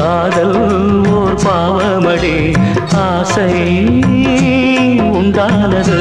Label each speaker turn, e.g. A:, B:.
A: காதல் ஓர் பாவமடி. ஆசை உண்டானது.